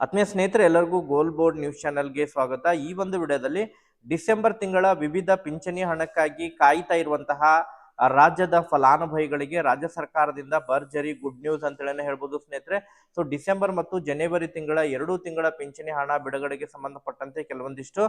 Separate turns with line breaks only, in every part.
ಆತ್ಮೀಯ ಸ್ನೇಹಿತರೆ, ಎಲ್ಲರಿಗೂ ಗೋಲ್ ಬೋರ್ಡ್ ನ್ಯೂಸ್ ಚಾನೆಲ್ಗೆ ಸ್ವಾಗತ. ಈ ಒಂದು ವಿಡಿಯೋದಲ್ಲಿ ಡಿಸೆಂಬರ್ ತಿಂಗಳ ವಿವಿಧ ಪಿಂಚಣಿ ಹಣಕ್ಕಾಗಿ ಕಾಯ್ತಾ ಇರುವಂತಹ ರಾಜ್ಯದ ಫಲಾನುಭವಿಗಳಿಗೆ ರಾಜ್ಯ ಸರ್ಕಾರದಿಂದ ಭರ್ಜರಿ ಗುಡ್ ನ್ಯೂಸ್ ಅಂತೇಳಿ ಹೇಳ್ಬೋದು ಸ್ನೇಹಿತರೆ. ಸೊ ಡಿಸೆಂಬರ್ ಮತ್ತು ಜನವರಿ ತಿಂಗಳ ಎರಡು ತಿಂಗಳ ಪಿಂಚಣಿ ಹಣ ಬಿಡುಗಡೆಗೆ ಸಂಬಂಧಪಟ್ಟಂತೆ ಕೆಲವೊಂದಿಷ್ಟು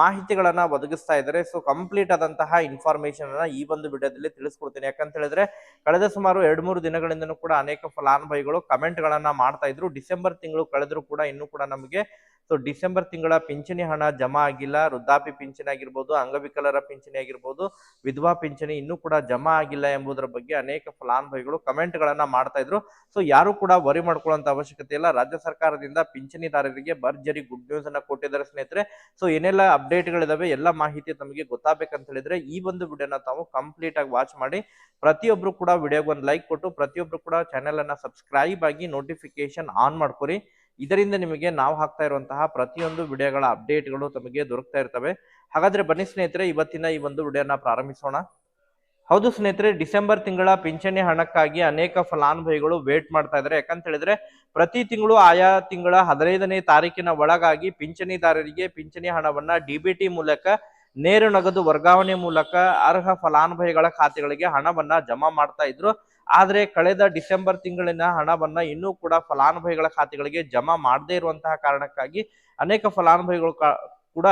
ಮಾಹಿತಿಗಳನ್ನ ಒದಗಿಸ್ತಾ ಇದ್ದಾರೆ. ಸೊ ಕಂಪ್ಲೀಟ್ ಆದಂತಹ ಇನ್ಫಾರ್ಮೇಶನ್ ಅನ್ನ ಈ ಒಂದು ವಿಡಿಯೋದಲ್ಲಿ ತಿಳಿಸ್ಕೊಡ್ತೀನಿ. ಯಾಕಂತ ಹೇಳಿದ್ರೆ ಕಳೆದ ಸುಮಾರು ಎರಡ್ ಮೂರು ದಿನಗಳಿಂದನೂ ಕೂಡ ಅನೇಕ ಫಲಾನುಭವಿಗಳು ಕಮೆಂಟ್ ಗಳನ್ನ ಮಾಡ್ತಾ ಇದ್ರು. ಡಿಸೆಂಬರ್ ತಿಂಗಳು ಕಳೆದ್ರು ಕೂಡ ಇನ್ನೂ ಕೂಡ ನಮಗೆ ಸೊ ಡಿಸೆಂಬರ್ ತಿಂಗಳ ಪಿಂಚಣಿ ಹಣ ಜಮಾ ಆಗಿಲ್ಲ. ವೃದ್ಧಾಪಿ ಪಿಂಚಣಿ ಆಗಿರ್ಬೋದು, ಅಂಗವಿಕಲರ ಪಿಂಚಣಿ ಆಗಿರ್ಬೋದು, ವಿಧವಾ ಪಿಂಚಣಿ ಇನ್ನೂ ಕೂಡ ಜಮಾ ಆಗಿಲ್ಲ ಎಂಬುದರ ಬಗ್ಗೆ ಅನೇಕ ಫಲಾನುಭವಿಗಳು ಕಮೆಂಟ್ ಗಳನ್ನ ಮಾಡ್ತಾ ಇದ್ರು. ಸೊ ಯಾರು ಕೂಡ ವರಿ ಮಾಡ್ಕೊಳ್ಳುವಂತ ಅವಶ್ಯಕತೆ ಇಲ್ಲ. ರಾಜ್ಯ ಸರ್ಕಾರದಿಂದ ಪಿಂಚಣಿದಾರರಿಗೆ ಭರ್ಜರಿ ಗುಡ್ ನ್ಯೂಸ್ ಅನ್ನ ಕೊಟ್ಟಿದ್ದಾರೆ ಸ್ನೇಹಿತರೆ. ಸೊ ಏನೆಲ್ಲ ಅಪ್ಡೇಟ್ ಗಳಿದಾವೆ ಎಲ್ಲ ಮಾಹಿತಿ ತಮಗೆ ಗೊತ್ತಾಗಬೇಕಂತ ಹೇಳಿದ್ರೆ ಈ ಒಂದು ವಿಡಿಯೋನ ತಾವು ಕಂಪ್ಲೀಟ್ ಆಗಿ ವಾಚ್ ಮಾಡಿ. ಪ್ರತಿಯೊಬ್ರು ಕೂಡ ವಿಡಿಯೋಗೆ ಒಂದು ಲೈಕ್ ಕೊಟ್ಟು, ಪ್ರತಿಯೊಬ್ರು ಕೂಡ ಚಾನೆಲ್ ಅನ್ನ ಸಬ್ಸ್ಕ್ರೈಬ್ ಆಗಿ ನೋಟಿಫಿಕೇಶನ್ ಆನ್ ಮಾಡ್ಕೊರಿ. ಇದರಿಂದ ನಿಮಗೆ ನಾವು ಹಾಕ್ತಾ ಇರುವಂತಹ ಪ್ರತಿಯೊಂದು ವಿಡಿಯೋಗಳ ಅಪ್ಡೇಟ್ಗಳು ತಮಗೆ ದೊರಕ್ತಾ ಇರ್ತವೆ. ಹಾಗಾದ್ರೆ ಬನ್ನಿ ಸ್ನೇಹಿತರೆ, ಇವತ್ತಿನ ಈ ಒಂದು ವಿಡಿಯೋನ ಪ್ರಾರಂಭಿಸೋಣ. ಹೌದು ಸ್ನೇಹಿತರೆ, ಡಿಸೆಂಬರ್ ತಿಂಗಳ ಪಿಂಚಣಿ ಹಣಕ್ಕಾಗಿ ಅನೇಕ ಫಲಾನುಭವಿಗಳು ವೇಟ್ ಮಾಡ್ತಾ ಇದ್ದಾರೆ. ಯಾಕಂತ ಹೇಳಿದ್ರೆ ಪ್ರತಿ ತಿಂಗಳು ಆಯಾ ತಿಂಗಳ ಹದಿನೈದನೇ ತಾರೀಕಿನ ಒಳಗಾಗಿ ಪಿಂಚಣಿದಾರರಿಗೆ ಪಿಂಚಣಿ ಹಣವನ್ನ ಡಿಬಿಟಿ ಮೂಲಕ, ನೇರ ನಗದು ವರ್ಗಾವಣೆ ಮೂಲಕ ಅರ್ಹ ಫಲಾನುಭವಿಗಳ ಖಾತೆಗಳಿಗೆ ಹಣವನ್ನ ಜಮಾ ಮಾಡ್ತಾ ಇದ್ರು. ಆದ್ರೆ ಕಳೆದ ಡಿಸೆಂಬರ್ ತಿಂಗಳಿನ ಹಣವನ್ನು ಇನ್ನೂ ಕೂಡ ಫಲಾನುಭವಿಗಳ ಖಾತೆಗಳಿಗೆ ಜಮಾ ಮಾಡದೇ ಇರುವಂತಹ ಕಾರಣಕ್ಕಾಗಿ ಅನೇಕ ಫಲಾನುಭವಿಗಳು ಕೂಡ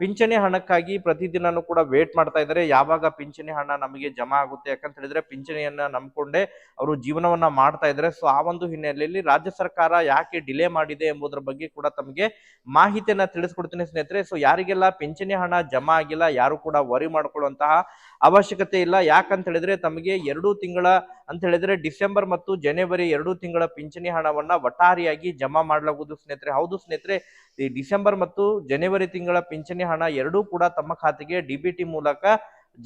ಪಿಂಚಣಿ ಹಣಕ್ಕಾಗಿ ಪ್ರತಿದಿನನೂ ಕೂಡ ವೇಟ್ ಮಾಡ್ತಾ ಇದ್ದಾರೆ. ಯಾವಾಗ ಪಿಂಚಣಿ ಹಣ ನಮಗೆ ಜಮಾ ಆಗುತ್ತೆ ಯಾಕಂತ ಹೇಳಿದ್ರೆ ಪಿಂಚಣಿಯನ್ನ ನಂಬಿಕೊಂಡೇ ಅವರು ಜೀವನವನ್ನ ಮಾಡ್ತಾ ಇದ್ದಾರೆ. ಸೊ ಆ ಒಂದು ಹಿನ್ನೆಲೆಯಲ್ಲಿ ರಾಜ್ಯ ಸರ್ಕಾರ ಯಾಕೆ ಡಿಲೇ ಮಾಡಿದೆ ಎಂಬುದರ ಬಗ್ಗೆ ಕೂಡ ತಮಗೆ ಮಾಹಿತಿಯನ್ನ ತಿಳಿಸ್ಕೊಡ್ತೀನಿ ಸ್ನೇಹಿತರೆ. ಸೊ ಯಾರಿಗೆಲ್ಲ ಪಿಂಚಣಿ ಹಣ ಜಮಾ ಆಗಿಲ್ಲ, ಯಾರು ಕೂಡ ವರಿ ಮಾಡ್ಕೊಳ್ಳುವಂತಹ ಅವಶ್ಯಕತೆ ಇಲ್ಲ. ಯಾಕಂತ ಹೇಳಿದ್ರೆ ತಮಗೆ ಎರಡು ತಿಂಗಳ ಅಂತ ಹೇಳಿದ್ರೆ ಡಿಸೆಂಬರ್ ಮತ್ತು ಜನವರಿ ಎರಡು ತಿಂಗಳ ಪಿಂಚಣಿ ಹಣವನ್ನ ಒಟ್ಟಾರಿಯಾಗಿ ಜಮಾ ಮಾಡಲಾಗುವುದು ಸ್ನೇಹಿತರೆ. ಹೌದು ಸ್ನೇಹಿತರೆ ಈ ಡಿಸೆಂಬರ್ ಮತ್ತು ಜನವರಿ ತಿಂಗಳ ಪಿಂಚಣಿ ಹಣ ಎರಡೂ ಕೂಡ ತಮ್ಮ ಖಾತೆಗೆ ಡಿಬಿಟಿ ಮೂಲಕ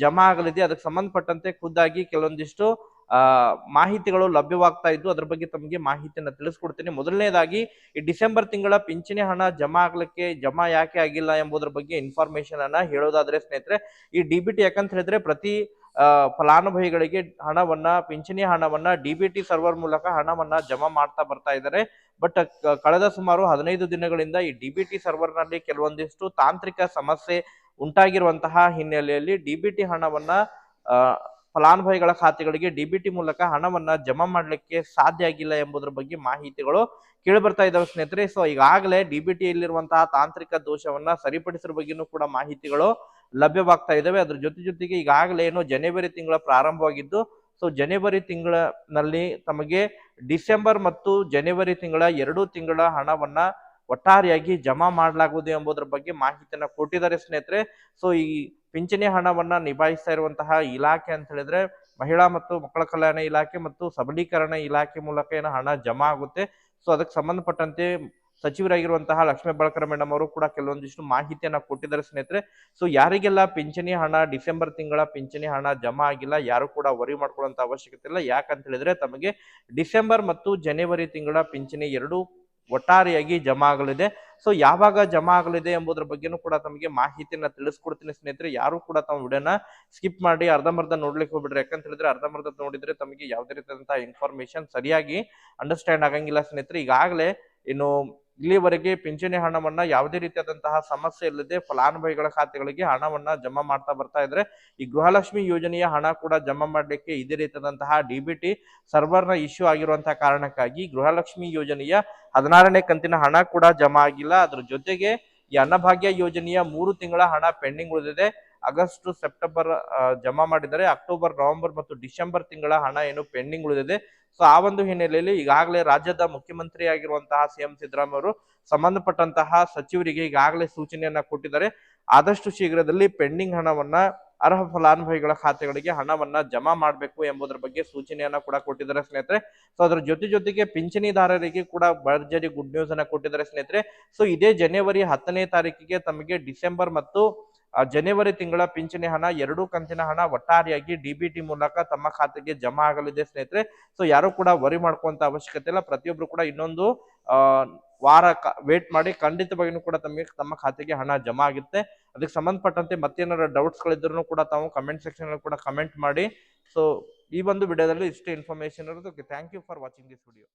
ಜಮಾ ಆಗಲಿದೆ. ಅದಕ್ಕೆ ಸಂಬಂಧಪಟ್ಟಂತೆ ಖುದ್ದಾಗಿ ಕೆಲವೊಂದಿಷ್ಟು ಮಾಹಿತಿಗಳು ಲಭ್ಯವಾಗ್ತಾ ಇದ್ದು ಅದ್ರ ಬಗ್ಗೆ ತಮಗೆ ಮಾಹಿತಿಯನ್ನು ತಿಳಿಸ್ಕೊಡ್ತೀನಿ. ಮೊದಲನೇದಾಗಿ, ಈ ಡಿಸೆಂಬರ್ ತಿಂಗಳ ಪಿಂಚಣಿ ಹಣ ಜಮಾ ಆಗ್ಲಿಕ್ಕೆ ಜಮಾ ಯಾಕೆ ಆಗಿಲ್ಲ ಎಂಬುದರ ಬಗ್ಗೆ ಇನ್ಫಾರ್ಮೇಶನ್ ಅನ್ನ ಹೇಳೋದಾದ್ರೆ ಸ್ನೇಹಿತರೆ, ಈ ಡಿಬಿಟಿ ಯಾಕಂತ ಹೇಳಿದ್ರೆ ಪ್ರತಿ ಫಲಾನುಭವಿಗಳಿಗೆ ಹಣವನ್ನ, ಪಿಂಚಣಿ ಹಣವನ್ನ ಡಿಬಿಟಿ ಸರ್ವರ್ ಮೂಲಕ ಹಣವನ್ನ ಜಮಾ ಮಾಡ್ತಾ ಬರ್ತಾ ಇದ್ದಾರೆ. ಬಟ್ ಕಳೆದ ಸುಮಾರು ಹದಿನೈದು ದಿನಗಳಿಂದ ಈ ಡಿಬಿಟಿ ಸರ್ವರ್ನಲ್ಲಿ ಕೆಲವೊಂದಿಷ್ಟು ತಾಂತ್ರಿಕ ಸಮಸ್ಯೆ ಉಂಟಾಗಿರುವಂತಹ ಹಿನ್ನೆಲೆಯಲ್ಲಿ ಡಿಬಿಟಿ ಹಣವನ್ನ ಫಲಾನುಭವಿಗಳ ಖಾತೆಗಳಿಗೆ ಡಿಬಿಟಿ ಮೂಲಕ ಹಣವನ್ನ ಜಮಾ ಮಾಡಲಿಕ್ಕೆ ಸಾಧ್ಯ ಆಗಿಲ್ಲ ಎಂಬುದರ ಬಗ್ಗೆ ಮಾಹಿತಿಗಳು ಕೇಳಿ ಬರ್ತಾ ಇದಾವೆ ಸ್ನೇಹಿತರೆ. ಸೊ ಈಗಾಗಲೇ ಡಿಬಿಟಿಯಲ್ಲಿರುವಂತಹ ತಾಂತ್ರಿಕ ದೋಷವನ್ನ ಸರಿಪಡಿಸಿರುವ ಬಗ್ಗೆನೂ ಕೂಡ ಮಾಹಿತಿಗಳು ಲಭ್ಯವಾಗ್ತಾ ಇದ್ದಾವೆ ಅದ್ರ ಜೊತೆ ಜೊತೆಗೆ ಈಗಾಗಲೇ ಏನು ಜನವರಿ ತಿಂಗಳ ಪ್ರಾರಂಭವಾಗಿದ್ದು ಸೊ ಜನವರಿ ತಿಂಗಳಲ್ಲಿ ತಮಗೆ ಡಿಸೆಂಬರ್ ಮತ್ತು ಜನವರಿ ತಿಂಗಳ ಎರಡು ತಿಂಗಳ ಹಣವನ್ನ ಒಟ್ಟಾರೆಯಾಗಿ ಜಮಾ ಮಾಡಲಾಗುವುದು ಎಂಬುದರ ಬಗ್ಗೆ ಮಾಹಿತಿಯನ್ನ ಕೊಟ್ಟಿದ್ದಾರೆ ಸ್ನೇಹಿತರೆ. ಸೊ ಈ ಪಿಂಚಣಿ ಹಣವನ್ನ ನಿಭಾಯಿಸ್ತಾ ಇರುವಂತಹ ಇಲಾಖೆ ಅಂತ ಹೇಳಿದ್ರೆ ಮಹಿಳಾ ಮತ್ತು ಮಕ್ಕಳ ಕಲ್ಯಾಣ ಇಲಾಖೆ ಮತ್ತು ಸಬಲೀಕರಣ ಇಲಾಖೆ ಮೂಲಕ ಏನು ಹಣ ಜಮಾ ಆಗುತ್ತೆ. ಸೊ ಅದಕ್ಕೆ ಸಂಬಂಧಪಟ್ಟಂತೆ ಸಚಿವರಾಗಿರುವಂತಹ ಲಕ್ಷ್ಮೀ ಬಳಕರ ಮೇಡಮ್ ಅವರು ಕೂಡ ಕೆಲವೊಂದಿಷ್ಟು ಮಾಹಿತಿಯನ್ನ ಕೊಟ್ಟಿದ್ದಾರೆ ಸ್ನೇಹಿತರೆ. ಸೊ ಯಾರಿಗೆಲ್ಲ ಪಿಂಚಣಿ ಹಣ ಡಿಸೆಂಬರ್ ತಿಂಗಳ ಪಿಂಚಣಿ ಹಣ ಜಮಾ ಆಗಿಲ್ಲ, ಯಾರು ಕೂಡ ವರಿ ಮಾಡ್ಕೊಳ್ಳುವಂತ ಅವಶ್ಯಕತೆ ಇಲ್ಲ. ಯಾಕಂತ ಹೇಳಿದ್ರೆ ತಮಗೆ ಡಿಸೆಂಬರ್ ಮತ್ತು ಜನವರಿ ತಿಂಗಳ ಪಿಂಚಣಿ ಎರಡು ಒಟ್ಟಾರೆಯಾಗಿ ಜಮಾ ಆಗಲಿದೆ. ಸೊ ಯಾವಾಗ ಜಮಾ ಆಗಲಿದೆ ಎಂಬುದರ ಬಗ್ಗೆನೂ ಕೂಡ ತಮಗೆ ಮಾಹಿತಿಯನ್ನ ತಿಳಿಸ್ಕೊಡ್ತೀನಿ ಸ್ನೇಹಿತರೆ. ಯಾರು ಕೂಡ ತಮ್ಮ ವಿಡಿಯೋನ ಸ್ಕಿಪ್ ಮಾಡಿ ಅರ್ಧಂಬರ್ಧ ನೋಡ್ಲಿಕ್ಕೆ ಹೋಗ್ಬಿಡ್ರಿ. ಯಾಕಂತ ಹೇಳಿದ್ರೆ ಅರ್ಧಂಬರ್ಧ ನೋಡಿದ್ರೆ ತಮಗೆ ಯಾವುದೇ ರೀತಿಯಾದಂತಹ ಇನ್ಫಾರ್ಮೇಶನ್ ಸರಿಯಾಗಿ ಅಂಡರ್ಸ್ಟ್ಯಾಂಡ್ ಆಗಂಗಿಲ್ಲ ಸ್ನೇಹಿತರೆ. ಈಗಾಗಲೇ ಇನ್ನು ಇಲ್ಲಿವರೆಗೆ ಪಿಂಚಣಿ ಹಣವನ್ನ ಯಾವುದೇ ರೀತಿಯಾದಂತಹ ಸಮಸ್ಯೆ ಇಲ್ಲದೆ ಫಲಾನುಭವಿಗಳ ಖಾತೆಗಳಿಗೆ ಹಣವನ್ನ ಜಮಾ ಮಾಡ್ತಾ ಬರ್ತಾ ಇದ್ರೆ ಈ ಗೃಹಲಕ್ಷ್ಮಿ ಯೋಜನೆಯ ಹಣ ಕೂಡ ಜಮಾ ಮಾಡಲಿಕ್ಕೆ ಇದೇ ರೀತಿಯಾದಂತಹ ಡಿಬಿಟಿ ಸರ್ವರ್ನ ಇಶ್ಯೂ ಆಗಿರುವಂತಹ ಕಾರಣಕ್ಕಾಗಿ ಗೃಹಲಕ್ಷ್ಮಿ ಯೋಜನೆಯ ಹದಿನಾರನೇ ಕಂತಿನ ಹಣ ಕೂಡ ಜಮಾ ಆಗಿಲ್ಲ. ಅದ್ರ ಜೊತೆಗೆ ಈ ಅನ್ನಭಾಗ್ಯ ಯೋಜನೆಯ ಮೂರು ತಿಂಗಳ ಹಣ ಪೆಂಡಿಂಗ್ ಉಳಿದಿದೆ. ಆಗಸ್ಟ್, ಸೆಪ್ಟೆಂಬರ್ ಜಮಾ ಮಾಡಿದರೆ ಅಕ್ಟೋಬರ್, ನವೆಂಬರ್ ಮತ್ತು ಡಿಸೆಂಬರ್ ತಿಂಗಳ ಹಣ ಏನು ಪೆಂಡಿಂಗ್ ಉಳಿದಿದೆ. ಸೊ, ಆ ಒಂದು ಹಿನ್ನೆಲೆಯಲ್ಲಿ ಈಗಾಗಲೇ ರಾಜ್ಯದ ಮುಖ್ಯಮಂತ್ರಿ ಆಗಿರುವಂತಹ ಸಿಎಂ ಸಿದ್ದರಾಮಯ್ಯ ಅವರು ಸಂಬಂಧಪಟ್ಟಂತಹ ಸಚಿವರಿಗೆ ಈಗಾಗಲೇ ಸೂಚನೆಯನ್ನ ಕೊಟ್ಟಿದ್ದಾರೆ. ಆದಷ್ಟು ಶೀಘ್ರದಲ್ಲಿ ಪೆಂಡಿಂಗ್ ಹಣವನ್ನ, ಅರ್ಹ ಫಲಾನುಭವಿಗಳ ಖಾತೆಗಳಿಗೆ ಹಣವನ್ನ ಜಮಾ ಮಾಡಬೇಕು ಎಂಬುದರ ಬಗ್ಗೆ ಸೂಚನೆಯನ್ನ ಕೂಡ ಕೊಟ್ಟಿದ್ದಾರೆ ಸ್ನೇಹಿತರೆ. ಸೊ, ಅದರ ಜೊತೆ ಜೊತೆಗೆ ಪಿಂಚಣಿದಾರರಿಗೆ ಕೂಡ ಭರ್ಜರಿ ಗುಡ್ ನ್ಯೂಸ್ ಅನ್ನ ಕೊಟ್ಟಿದ್ದಾರೆ ಸ್ನೇಹಿತರೆ. ಸೊ, ಇದೇ ಜನವರಿ ಹತ್ತನೇ ತಾರೀಕಿಗೆ ತಮಗೆ ಡಿಸೆಂಬರ್ ಮತ್ತು ಜನವರಿ ತಿಂಗಳ ಪಿಂಚಣಿ ಹಣ, ಎರಡೂ ಕಂತಿನ ಹಣ ಒಟ್ಟಾರೆಯಾಗಿ ಡಿಬಿಟಿ ಮೂಲಕ ತಮ್ಮ ಖಾತೆಗೆ ಜಮಾ ಆಗಲಿದೆ ಸ್ನೇಹಿತರೆ. ಸೊ ಯಾರು ಕೂಡ ವರಿ ಮಾಡ್ಕೊಂತ ಅವಶ್ಯಕತೆ ಇಲ್ಲ. ಪ್ರತಿಯೊಬ್ರು ಕೂಡ ಇನ್ನೊಂದು, ಆ, ವಾರ ವೇಟ್ ಮಾಡಿ ಖಂಡಿತವಾಗಿಯೂ ಕೂಡ ತಮಗೆ ತಮ್ಮ ಖಾತೆಗೆ ಹಣ ಜಮಾ ಆಗುತ್ತೆ. ಅದಕ್ಕೆ ಸಂಬಂಧಪಟ್ಟಂತೆ ಮತ್ತೇನಾದ್ರು ಡೌಟ್ಸ್ ಗಳಿದ್ರು ಕೂಡ ತಾವು ಕಮೆಂಟ್ ಸೆಕ್ಷನ್ ಅಲ್ಲಿ ಕೂಡ ಕಮೆಂಟ್ ಮಾಡಿ. ಸೊ ಈ ಒಂದು ವಿಡಿಯೋದಲ್ಲಿ ಇಷ್ಟು ಇನ್ಫಾರ್ಮೇಶನ್ ಇರೋದು. Thank you for watching this video